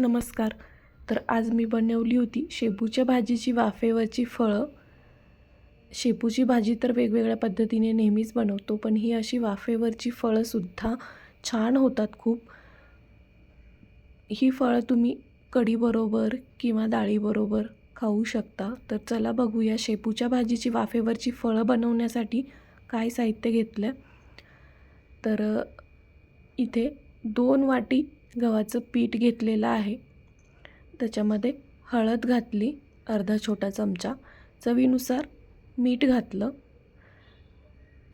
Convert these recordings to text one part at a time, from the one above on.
नमस्कार. तर आज मी बनवली होती शेपूच्या भाजीची वाफेवरची फळं. शेपूची भाजी तर वेगवेगळ्या पद्धतीने नेहमीच बनवतो पण ही अशी वाफेवरची फळंसुद्धा छान होतात खूप. ही फळं तुम्ही कढीबरोबर किंवा डाळीबरोबर खाऊ शकता. तर चला बघूया शेपूच्या भाजीची वाफेवरची फळं बनवण्यासाठी काय साहित्य घेतलं तर इथे दोन वाटी गव्हाचं पीठ घेतलेलं आहे. त्याच्यामध्ये हळद घातली अर्धा छोटा चमचा. चवीनुसार मीठ घातलं.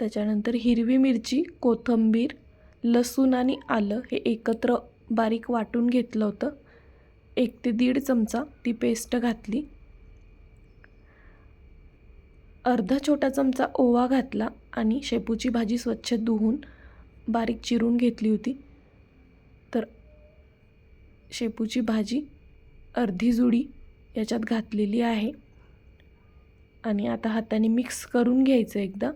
त्याच्यानंतर हिरवी मिरची कोथिंबीर लसूण आणि आलं हे एकत्र बारीक वाटून घेतलं होतं. एक ते दीड चमचा ती पेस्ट घातली. अर्धा छोटा चमचा ओवा घातला आणि शेपूची भाजी स्वच्छ धुवून बारीक चिरून घेतली होती. शेपूची भाजी अर्धी जुडी याच्यात घातलेली आहे. आणि आता हाताने मिक्स करून घ्यायचं एकदा.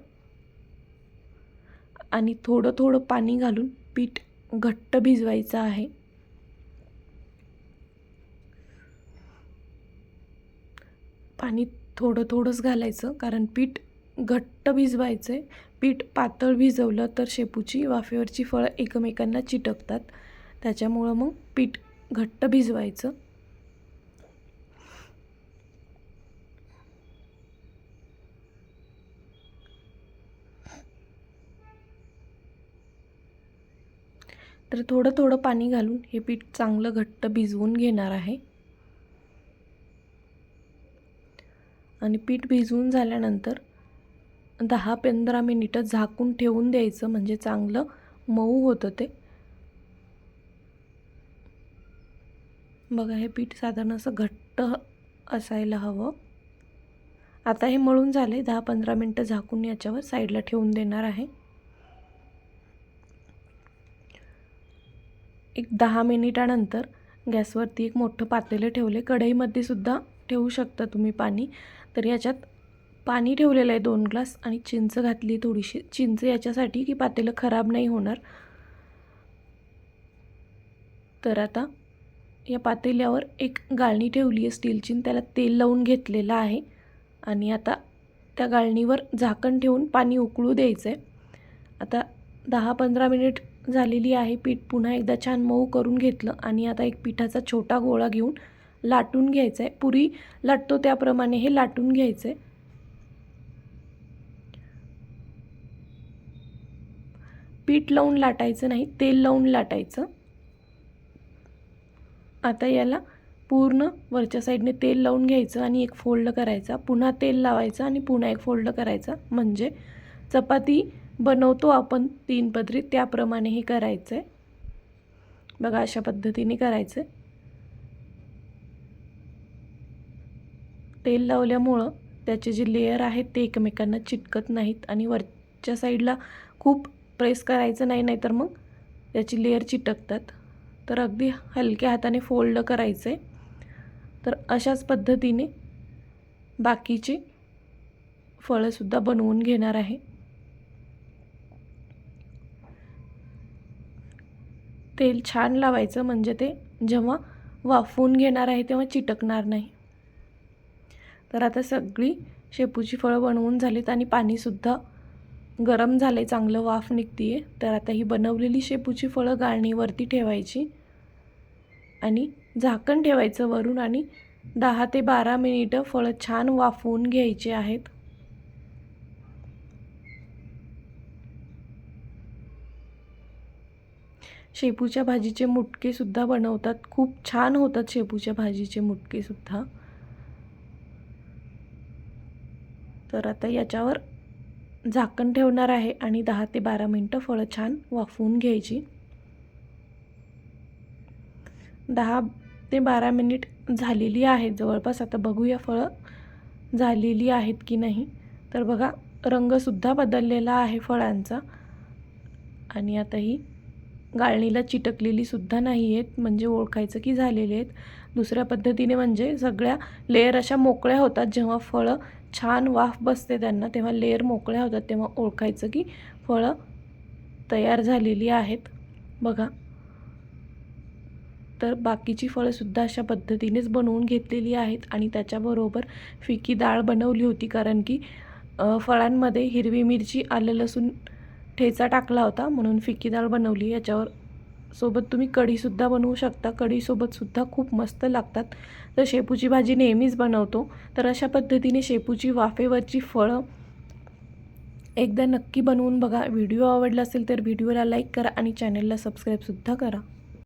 आणि थोडं थोडं पाणी घालून पीठ घट्ट भिजवायचं आहे. पाणी थोडं थोडंच घालायचं कारण पीठ घट्ट भिजवायचं आहे पीठ पातळ भिजवलं तर शेपूची वाफेवरची फळं एकमेकांना चिटकतात. त्याच्यामुळं मग पीठ घट्ट भिजवायचं. तर थोडं थोडं पाणी घालून हे पीठ चांगलं घट्ट भिजवून घेणार आहे. आणि पीठ भिजवून झाल्यानंतर दहा पंधरा मिनिटं झाकून ठेवून द्यायचं म्हणजे चांगलं मऊ होतं ते. बघा हे पीठ साधारण असं घट्ट असायला हवं. आता हे मळून झाले. दहा पंधरा मिनटं झाकून याच्यावर साईडला ठेवून देणार आहे. एक दहा मिनिटानंतर गॅसवरती एक मोठं पातेलं ठेवले कढईमध्ये सुद्धा ठेवू शकता तुम्ही पाणी. तर याच्यात पाणी ठेवलेलं आहे दोन ग्लास आणि चिंच घातली थोडीशी. चिंच याच्यासाठी की पातेलं खराब नाही होणार. तर आता या पातेल्यावर एक गाळणी ठेवली आहे स्टीलची त्याला तेल लावून घेतलेलं आहे. आणि आता त्या गाळणीवर झाकण ठेवून पाणी उकळू द्यायचं आहे आता दहा पंधरा मिनिट झालेली आहे. पीठ पुन्हा एकदा छान मऊ करून घेतलं आणि आता एक पिठाचा छोटा गोळा घेऊन लाटून घ्यायचा आहे पुरी लाटतो त्याप्रमाणे हे लाटून घ्यायचं आहे पीठ लावून लाटायचं नाही तेल लावून लाटायचं. आता याला पूर्ण वरच्या साईडने तेल लावून घ्यायचं आणि एक फोल्ड करायचा. पुन्हा तेल लावायचं आणि पुन्हा एक फोल्ड करायचा. म्हणजे चपाती बनवतो आपण तीन पदरी त्याप्रमाणे हे करायचं आहे बघा अशा पद्धतीने करायचं आहे तेल लावल्यामुळं त्याचे जे लेयर आहेत ते एकमेकांना चिटकत नाहीत आणि वरच्या साईडला खूप प्रेस करायचं नाही नाही तर मग त्याची लेयर चिटकतात. तर अगदी हलक्या हाताने फोल्ड करायचं. आहे तर अशाच पद्धतीने बाकीची फळंसुद्धा बनवून घेणार आहे. तेल छान लावायचं म्हणजे ते जेव्हा वाफवून घेणार आहे तेव्हा चिटकणार नाही. तर आता सगळी शेपूची फळं बनवून झालीत आणि पाणीसुद्धा गरम झालं आहे चांगलं वाफ निघते आहे तर आता ही बनवलेली शेपूची फळं गाळणीवरती ठेवायची. आणि झाकण ठेवायचं वरून आणि दहा ते बारा मिनिटं फळं छान वाफवून घ्यायचे आहेत. शेपूच्या भाजीचे मुटकेसुद्धा बनवतात. खूप छान होतात शेपूच्या भाजीचे मुटकेसुद्धा तर आता याच्यावर झाकण ठेवणार आहे आणि दहा ते बारा मिनटं फळं छान वाफवून घ्यायची. दहा ते बारा मिनिट झालेली आहेत. जवळपास आता बघूया फळं झालेली आहेत की नाही. तर बघा रंगसुद्धा बदललेला आहे फळांचा. आणि आता ही गाळणीला चिटकलेली सुद्धा नाही आहेत म्हणजे ओळखायचं की झालेले आहेत. दुसऱ्या पद्धतीने म्हणजे सगळ्या लेअर अशा मोकळ्या होतात जेव्हा फळं छान वाफ बसते त्यांना तेव्हा लेअर मोकळ्या होतात तेव्हा ओळखायचं की फळं तयार झालेली आहेत. बघा तर बाकीची फळंसुद्धा अशा पद्धतीनेच बनवून घेतलेली आहेत आणि त्याच्याबरोबर फिकी डाळ बनवली होती कारण की फळांमध्ये हिरवी मिरची आलं लसूण ठेचा टाकला होता म्हणून फिकी डाळ बनवली. याच्यावर सोबत तुम्ही कढीसुद्धा बनवू शकता. कढीसोबतसुद्धा खूप मस्त लागतात. तर शेपूची भाजी नेहमीच बनवतो. तर अशा पद्धतीने शेपूची वाफेवरची फळं एकदा नक्की बनवून बघा. व्हिडिओ आवडला असेल तर व्हिडिओला लाईक करा आणि चॅनलला सबस्क्राईबसुद्धा करा.